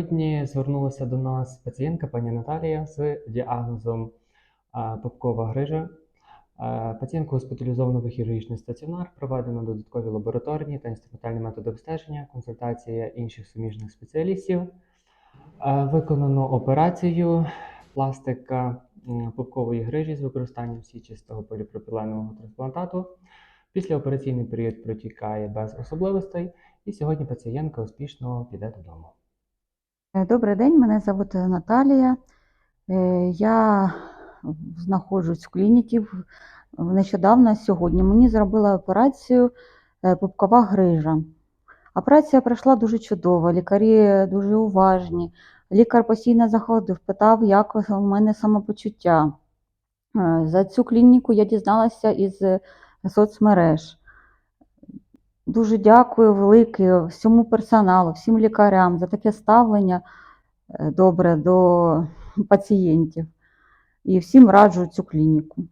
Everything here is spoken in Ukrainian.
Сьогодні звернулася до нас пацієнтка пані Наталія з діагнозом а, пупкова грижа. А, Пацієнтку госпіталізовано в хірургічний стаціонар, проведено додаткові лабораторні та інструментальні методи обстеження, консультація інших суміжних спеціалістів. Виконано операцію пластика пупкової грижі з використанням січистого поліпропіленового трансплантату. Післяопераційний період протікає без особливостей, і сьогодні пацієнтка успішно піде додому. Е, Добрий день, мене звуть Наталія. Е, Я знаходжусь в клініці. Нещодавно сьогодні мені зробили операцію е, пупкова грижа. Операція пройшла дуже чудово, лікарі дуже уважні. Лікар постійно заходив, питав, як у мене самопочуття. Е, За цю клініку я дізналася із е, соцмереж. Дуже дякую велике всьому персоналу, всім лікарям за таке ставлення е, добре до пацієнтів. І всім раджу цю клініку.